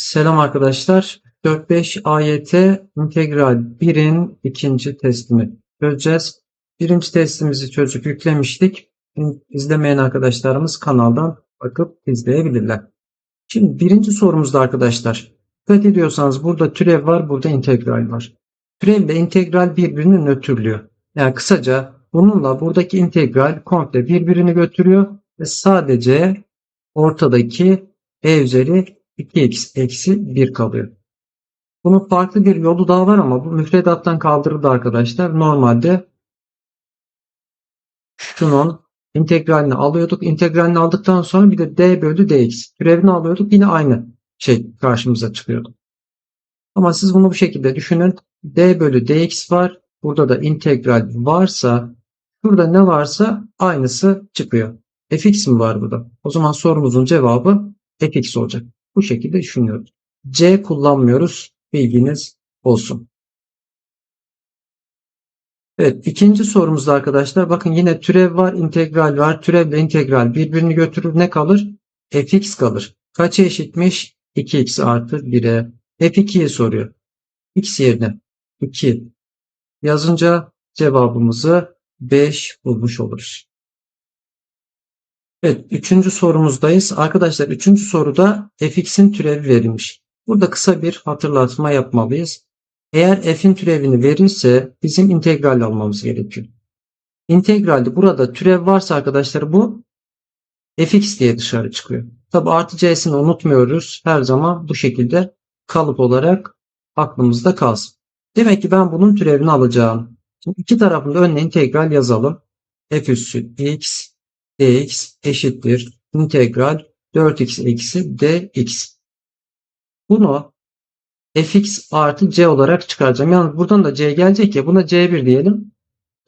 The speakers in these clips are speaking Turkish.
Selam arkadaşlar. 4-5 AYT integral 1'in ikinci testini çözeceğiz. Birinci testimizi çözüp yüklemiştik. İzlemeyen arkadaşlarımız kanaldan bakıp izleyebilirler. Şimdi birinci sorumuzda arkadaşlar. Dikkat ediyorsanız burada türev var, burada integral var. Türev ile integral birbirini nötrlüyor. Yani kısaca bununla buradaki integral komple birbirini götürüyor ve sadece ortadaki e üzeri 2x eksi 1 kalıyor. Bunun farklı bir yolu daha var ama bu müfredattan kaldırıldı arkadaşlar. Normalde şunun integralini alıyorduk. İntegralini aldıktan sonra bir de d bölü dx. Türevini alıyorduk. Yine aynı şey karşımıza çıkıyordu. Ama siz bunu bu şekilde düşünün. d bölü dx var. Burada da integral varsa şurada ne varsa aynısı çıkıyor. fx mi var burada? O zaman sorumuzun cevabı fx olacak. Bu şekilde düşünüyoruz. C kullanmıyoruz. Bilginiz olsun. Evet ikinci sorumuzda arkadaşlar bakın yine türev var integral var. Türevle integral birbirini götürür ne kalır? fx kalır. Kaça eşitmiş? 2x artı 1'e. f2'yi soruyor. x yerine 2 yazınca cevabımızı 5 bulmuş oluruz. Evet, üçüncü sorumuzdayız. Arkadaşlar üçüncü soruda fx'in türevi verilmiş. Burada kısa bir hatırlatma yapmalıyız. Eğer f'in türevini verirse bizim integral almamız gerekiyor. İntegralde burada türev varsa arkadaşlar bu fx diye dışarı çıkıyor. Tabi artı c'sini unutmuyoruz. Her zaman bu şekilde kalıp olarak aklımızda kalsın. Demek ki ben bunun türevini alacağım. Şimdi iki tarafında önüne integral yazalım. f üssü x dx eşittir integral 4x eksi dx. Bunu fx artı c olarak çıkaracağım. Yalnız buradan da c gelecek ya buna c1 diyelim.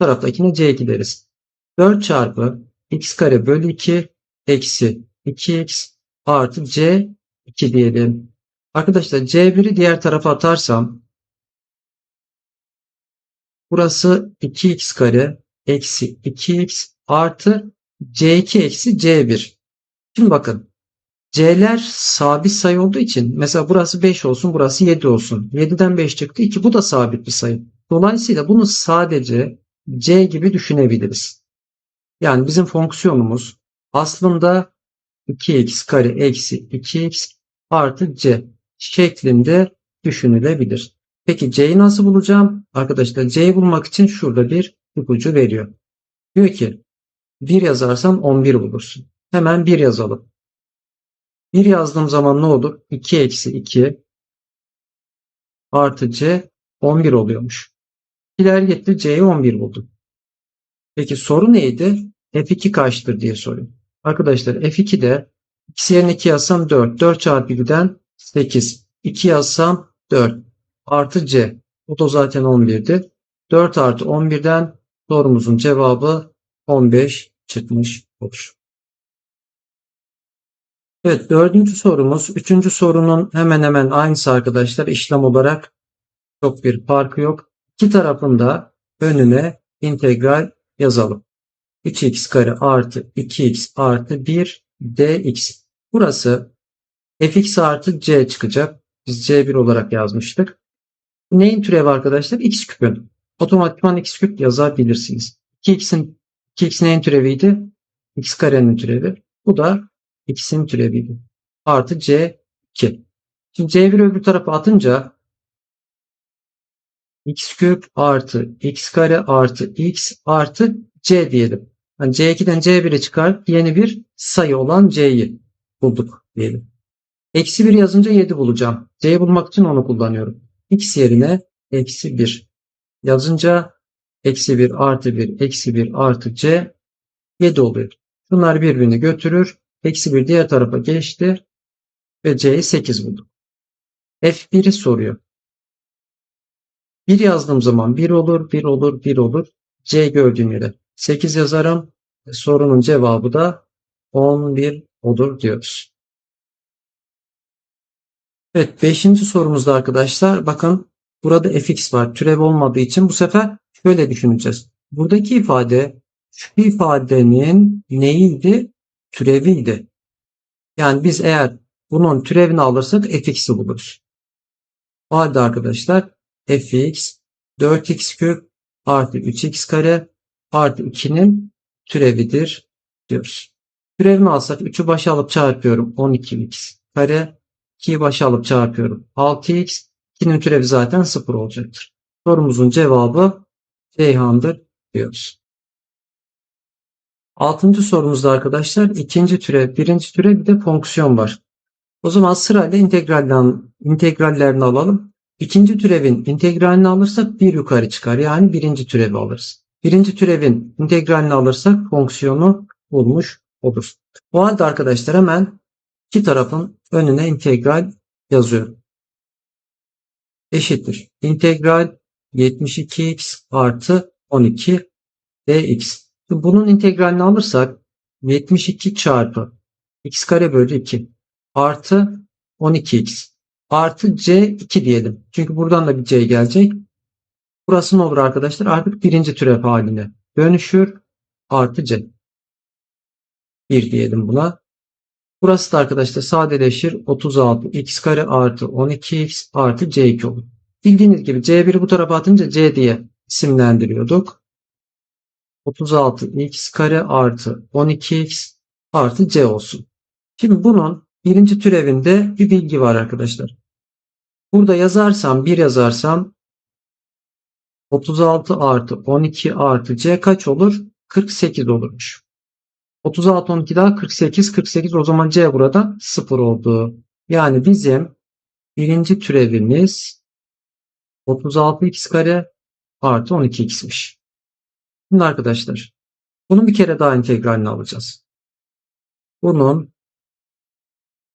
Bu taraftakine c2 deriz. 4 çarpı x kare bölü 2 eksi 2x artı c2 diyelim. Arkadaşlar c1'i diğer tarafa atarsam burası 2x kare eksi 2x artı C2 eksi C1. Şimdi bakın. C'ler sabit sayı olduğu için mesela burası 5 olsun burası 7 olsun. 7'den 5 çıktı 2 bu da sabit bir sayı. Dolayısıyla bunu sadece C gibi düşünebiliriz. Yani bizim fonksiyonumuz aslında 2x kare eksi 2x artı c şeklinde düşünülebilir. Peki c'yi nasıl bulacağım? Arkadaşlar c'yi bulmak için şurada bir ipucu veriyor. Diyor ki 1 yazarsan 11 bulursun. Hemen 1 yazalım. 1 yazdığım zaman ne olur? 2 eksi 2 artı c 11 oluyormuş. İler gitti c'yi 11 buldum. Peki soru neydi? f2 kaçtır diye soruyor. Arkadaşlar f2 de x yerine 2 yazsam 4. 4 çarpı 2'den 8. 2 yazsam 4. Artı c. O da zaten 11'di. 4 artı 11'den sorumuzun cevabı 15 çıkmış olur. Evet dördüncü sorumuz. Üçüncü sorunun hemen hemen aynısı arkadaşlar. İşlem olarak çok bir farkı yok. İki tarafında önüne integral yazalım. 3x kare artı 2x artı 1 dx. Burası fx artı c çıkacak. Biz c1 olarak yazmıştık. Neyin türevi arkadaşlar? x küpün. Otomatikman x küp yazabilirsiniz. 2x'in 2x'in en türeviydi. x karenin türevi. Bu da x'in türeviydi. Artı c2. Şimdi c1 öbür tarafa atınca x küp artı x kare artı x artı c diyelim. Yani c2'den c1'e çıkarıp yeni bir sayı olan c'yi bulduk diyelim. Eksi 1 yazınca 7 bulacağım. c'yi bulmak için onu kullanıyorum. x yerine eksi 1 yazınca eksi 1 artı 1 eksi 1 artı c 7 oluyor. Bunlar birbirini götürür. Eksi 1 diğer tarafa geçti ve c'yi 8 bulduk. F1'i soruyor. 1 yazdığım zaman 1 olur, 1 olur, 1 olur. C gördüğüm yere 8 yazarım. Sorunun cevabı da 11 olur diyoruz. Evet 5. sorumuzda arkadaşlar bakın burada fx var. Türev olmadığı için bu sefer şöyle düşüneceğiz. Buradaki ifade şu ifadenin neydi? Türeviydi. Yani biz eğer bunun türevini alırsak fx'i buluruz. O halde arkadaşlar fx 4x küp artı 3x kare artı 2'nin türevidir diyoruz. Türevini alsak 3'ü başa alıp çarpıyorum 12x kare 2'yi başa alıp çarpıyorum 6x 2'nin türevi zaten 0 olacaktır. Sorumuzun cevabı Ceyhan'dır diyoruz. Altıncı sorumuzda arkadaşlar ikinci türev, birinci türev bir de fonksiyon var. O zaman sırayla integralden, integrallerini alalım. İkinci türevin integralini alırsak bir yukarı çıkar. Yani birinci türevi alırız. Birinci türevin integralini alırsak fonksiyonu bulmuş oluruz. O halde arkadaşlar hemen iki tarafın önüne integral yazıyorum. Eşittir. İntegral 72x artı 12 dx. Bunun integralini alırsak 72 çarpı x kare bölü 2 artı 12x artı c2 diyelim. Çünkü buradan da bir c gelecek. Burası ne olur arkadaşlar? Artık birinci türev haline dönüşür. Artı c. 1 diyelim buna. Burası da arkadaşlar sadeleşir. 36 x kare artı 12x artı c2 olur. Bildiğiniz gibi c1'i bu tarafa atınca c diye isimlendiriyorduk. 36x kare artı 12x artı c olsun. Şimdi bunun birinci türevinde bir bilgi var arkadaşlar. Burada yazarsam 1 yazarsam 36 artı 12 artı c kaç olur? 48 olurmuş. 36 12 daha 48 48 o zaman c burada 0 oldu. Yani bizim birinci türevimiz 36x kare artı 12x'miş. Şimdi arkadaşlar bunun bir kere daha integralini alacağız. Bunun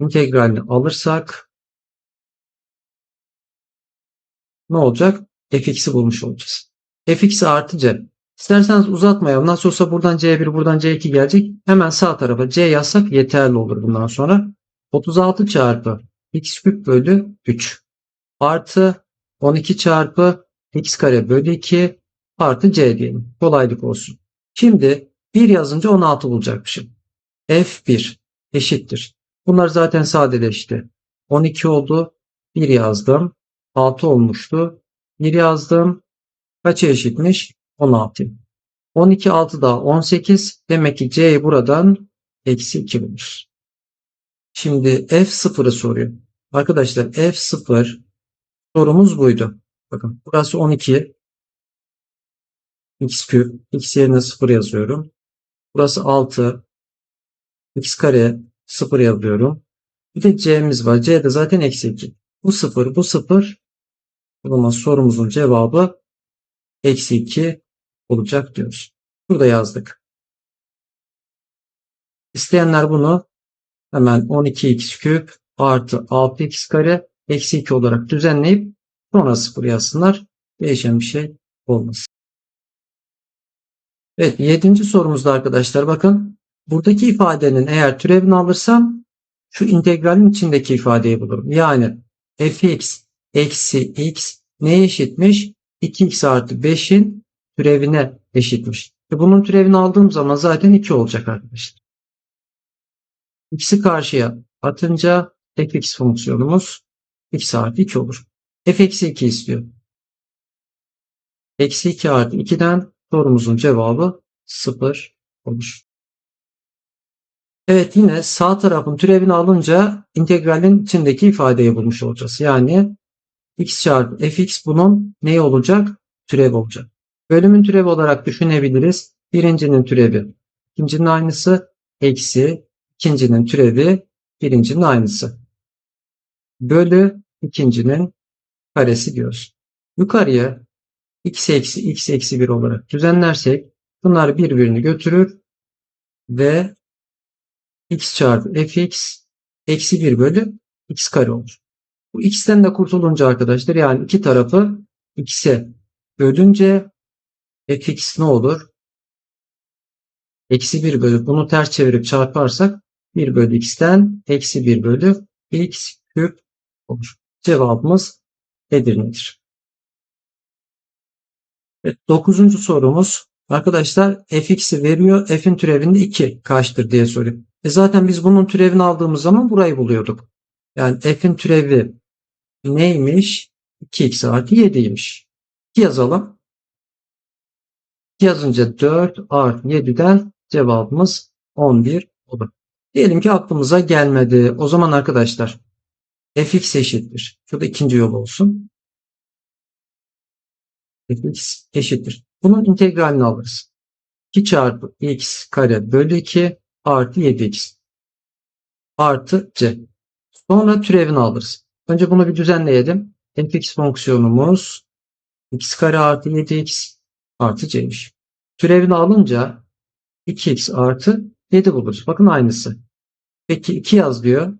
integralini alırsak ne olacak? fx'i bulmuş olacağız. fx artı c. İsterseniz uzatmayalım. Nasıl olsa buradan c1 buradan c2 gelecek. Hemen sağ tarafa c yazsak yeterli olur bundan sonra. 36 çarpı x küp bölü 3 artı 12 çarpı x kare bölü 2 artı c diyelim. Kolaylık olsun. Şimdi 1 yazınca 16 bulacakmışım. f1 eşittir. Bunlar zaten sadeleşti. 12 oldu. 1 yazdım. 6 olmuştu. 1 yazdım. Kaça eşitmiş? 16. 12 6 daha 18. Demek ki c'yi buradan eksi 2 bulmuş. Şimdi f0'ı soruyor. Arkadaşlar f0 sorumuz buydu. Bakın burası 12 x küp. x yerine 0 yazıyorum. Burası 6. x kare 0 yazıyorum. Bir de c'miz var. c de zaten eksi 2. Bu 0 bu 0. O zaman sorumuzun cevabı eksi 2 olacak diyoruz. Burada yazdık. İsteyenler bunu hemen 12x küp artı 6x kare eksi 2 olarak düzenleyip sonra 0 yazsınlar. Değişen bir şey olmasın. Evet yedinci sorumuzda arkadaşlar bakın. Buradaki ifadenin eğer türevini alırsam şu integralin içindeki ifadeyi bulurum. Yani fx eksi x neye eşitmiş? 2x artı 5'in türevine eşitmiş. E bunun türevini aldığım zaman zaten 2 olacak arkadaşlar. X'i karşıya atınca fx fonksiyonumuz x artı 2 olur. f eksi 2 istiyor. Eksi 2 artı 2'den sorumuzun cevabı 0 olur. Evet yine sağ tarafın türevini alınca integralin içindeki ifadeyi bulmuş olacağız. Yani x çarpı fx bunun ne olacak? Türev olacak. Bölümün türevi olarak düşünebiliriz. Birincinin türevi ikincinin aynısı eksi ikincinin türevi birincinin aynısı. Bölü ikincinin karesi diyoruz. Yukarıya x eksi x eksi 1 olarak düzenlersek bunlar birbirini götürür ve x çarpı fx eksi 1 bölü x kare olur. Bu x'ten de kurtulunca arkadaşlar yani iki tarafı x'e bölünce fx ne olur? Eksi 1 bölü bunu ters çevirip çarparsak 1 bölü x'ten eksi 1 bölü x küp olur. Cevabımız Edirne'dir. Evet, dokuzuncu sorumuz. Arkadaşlar fx'i veriyor. F'in türevinde 2 kaçtır diye soruyor. E zaten biz bunun türevini aldığımız zaman burayı buluyorduk. Yani f'in türevi neymiş? 2x artı 7'ymiş. 2 yazalım. 2 yazınca 4 artı 7'den cevabımız 11 olur. Diyelim ki aklımıza gelmedi. O zaman arkadaşlar fx eşittir. Şurada ikinci yol olsun. fx eşittir. Bunun integralini alırız. 2 çarpı x kare bölü 2 artı 7x artı c. Sonra türevini alırız. Önce bunu bir düzenleyelim. fx fonksiyonumuz x kare artı 7x artı c'ymiş. Türevini alınca 2x artı 7 buluruz. Bakın aynısı. Peki 2 yaz diyor.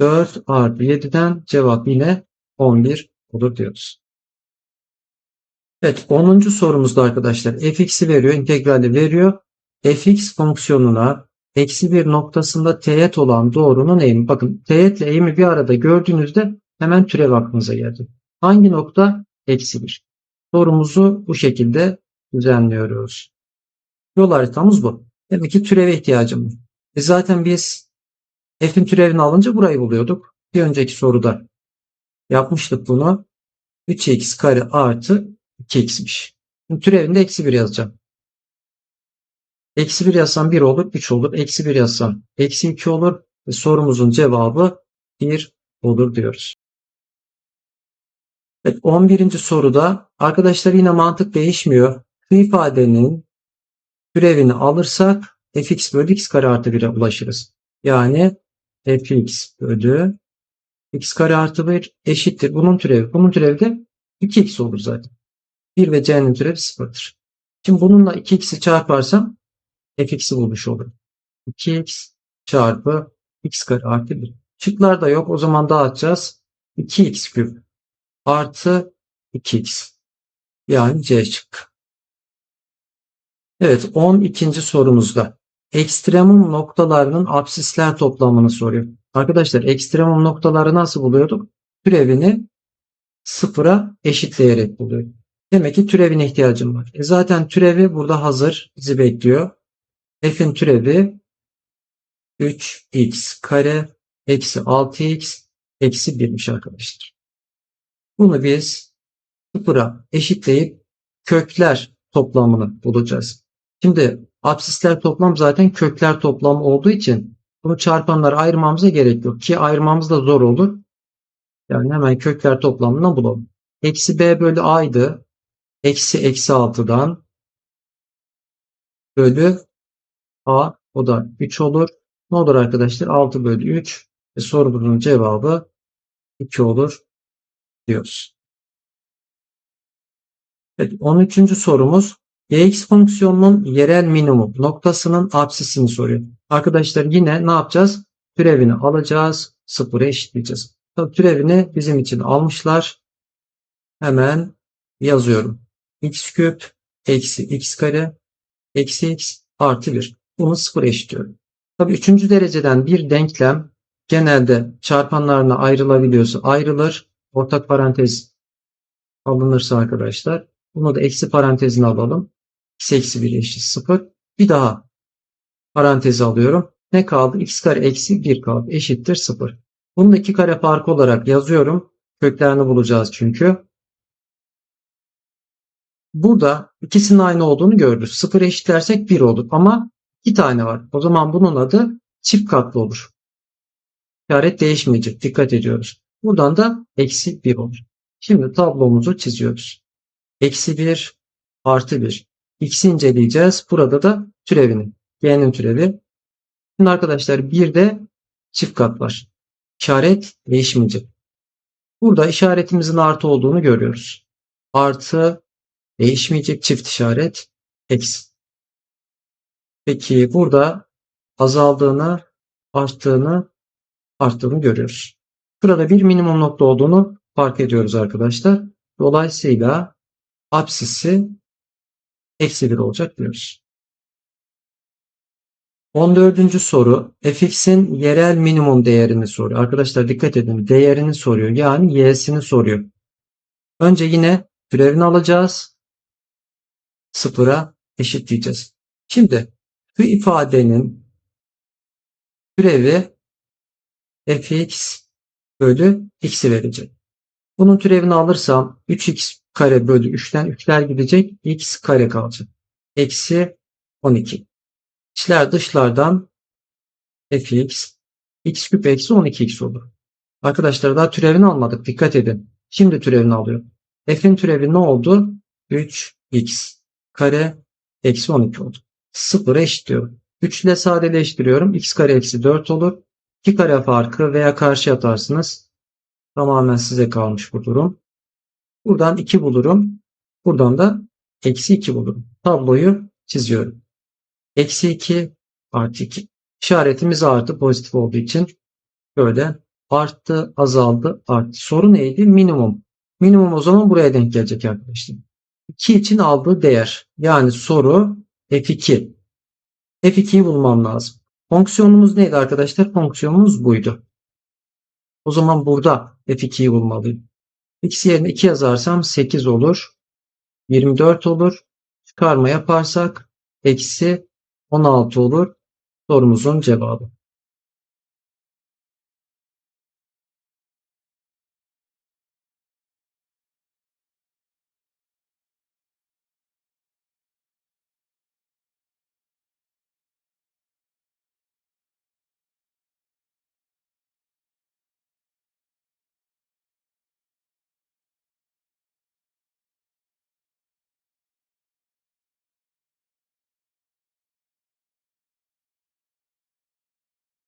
4 artı 7'den cevap yine 11 olur diyoruz. Evet 10. sorumuzda arkadaşlar fx'i veriyor, integrali veriyor. fx fonksiyonuna eksi bir noktasında teğet olan doğrunun eğimi. Bakın teğetle eğimi bir arada gördüğünüzde hemen türev aklınıza geldi. Hangi nokta? Eksi 1. Sorumuzu bu şekilde düzenliyoruz. Yol haritamız bu. Demek ki türeve ihtiyacım var. E zaten biz f'in türevini alınca burayı buluyorduk. Bir önceki soruda yapmıştık bunu. 3x kare artı 2x'miş. Şimdi türevinde eksi 1 yazacağım. Eksi 1 yazsam 1 olur, 3 olur. Eksi 1 yazsam eksi 2 olur. Ve sorumuzun cevabı 1 olur diyoruz. Evet, 11. soruda arkadaşlar yine mantık değişmiyor. Şu ifadenin türevini alırsak fx bölü x kare artı 1'e ulaşırız. Yani fx bölü x kare artı 1 eşittir. Bunun türevi. Bunun türevi de 2x olur zaten. 1 ve c'nin türevi 0'dır. Şimdi bununla 2x'i çarparsam fx'i bulmuş olurum. 2x çarpı x kare artı 1. Şıklar da yok. O zaman dağıtacağız. 2x küp artı 2x. Yani C şıkkı. Evet 12. sorumuzda ekstremum noktalarının absisler toplamını soruyor. Arkadaşlar ekstremum noktaları nasıl buluyorduk? Türevini sıfıra eşitleyerek buluyor. Demek ki türevine ihtiyacım var. E zaten türevi burada hazır bizi bekliyor. F'in türevi 3x kare eksi 6x eksi 1'miş arkadaşlar. Bunu biz sıfıra eşitleyip kökler toplamını bulacağız. Şimdi absisler toplam zaten kökler toplamı olduğu için bunu çarpanlara ayırmamıza gerek yok ki ayırmamız da zor olur. Yani hemen kökler toplamını bulalım. Eksi b bölü a'ydı. Eksi eksi 6'dan bölü a o da 3 olur. Ne olur arkadaşlar? 6 bölü 3 ve sorumuzun cevabı 2 olur diyoruz. Evet, 13. sorumuz gx fonksiyonunun yerel minimum noktasının absisini soruyor. Arkadaşlar yine ne yapacağız? Türevini alacağız. Sıfıra eşitleyeceğiz. Tabii türevini bizim için almışlar. Hemen yazıyorum. x küp eksi x kare eksi x artı 1. Bunu sıfıra eşitliyorum. Tabii üçüncü dereceden bir denklem genelde çarpanlarına ayrılabiliyorsa ayrılır. Ortak parantez alınırsa arkadaşlar. Bunu da eksi parantezine alalım. x eksi 1 eşit 0. Bir daha parantezi alıyorum. Ne kaldı? x kare eksi 1 kaldı. Eşittir 0. Bunu da iki kare farkı olarak yazıyorum. Köklerini bulacağız çünkü. Burada ikisinin aynı olduğunu gördük. 0 eşitlersek 1 olur. Ama iki tane var. O zaman bunun adı çift katlı olur. İşaret değişmeyecek. Dikkat ediyoruz. Buradan da eksi 1 olur. Şimdi tablomuzu çiziyoruz. Eksi 1 artı 1. X'i inceleyeceğiz. Burada da türevini. Y'nin türevi. Şimdi arkadaşlar bir de çift kat var. İşaret değişmeyecek. Burada işaretimizin artı olduğunu görüyoruz. Artı değişmeyecek çift işaret eksi. Peki burada azaldığını, arttığını, arttığını görüyoruz. Burada bir minimum nokta olduğunu fark ediyoruz arkadaşlar. Dolayısıyla apsisi eksi 1 olacak diyoruz. 14. soru fx'in yerel minimum değerini soruyor. Arkadaşlar dikkat edin değerini soruyor. Yani y'sini soruyor. Önce yine türevini alacağız. Sıfıra eşitleyeceğiz. Şimdi şu ifadenin türevi fx bölü x'i verecek. Bunun türevini alırsam 3x kare bölü 3'ten 3'ler gidecek. x kare kalacak. Eksi 12. İçler dışlardan fx x küp eksi 12x olur. Arkadaşlar daha türevini almadık. Dikkat edin. Şimdi türevini alıyor. F'in türevi ne oldu? 3x kare eksi 12 oldu. 0'a eşitliyorum. 3 ile sadeleştiriyorum. x kare eksi 4 olur. 2 kare farkı veya karşı atarsınız. Tamamen size kalmış bu durum. Buradan 2 bulurum. Buradan da eksi 2 bulurum. Tabloyu çiziyorum. Eksi 2 artı 2. İşaretimiz artı pozitif olduğu için böyle arttı, azaldı, arttı. Soru neydi? Minimum. Minimum o zaman buraya denk gelecek arkadaşlar. 2 için aldığı değer. Yani soru F2. F2'yi bulmam lazım. Fonksiyonumuz neydi arkadaşlar? Fonksiyonumuz buydu. O zaman burada F2'yi bulmalıyım. X yerine 2 yazarsam 8 olur. 24 olur. Çıkarma yaparsak eksi 16 olur. Sorumuzun cevabı.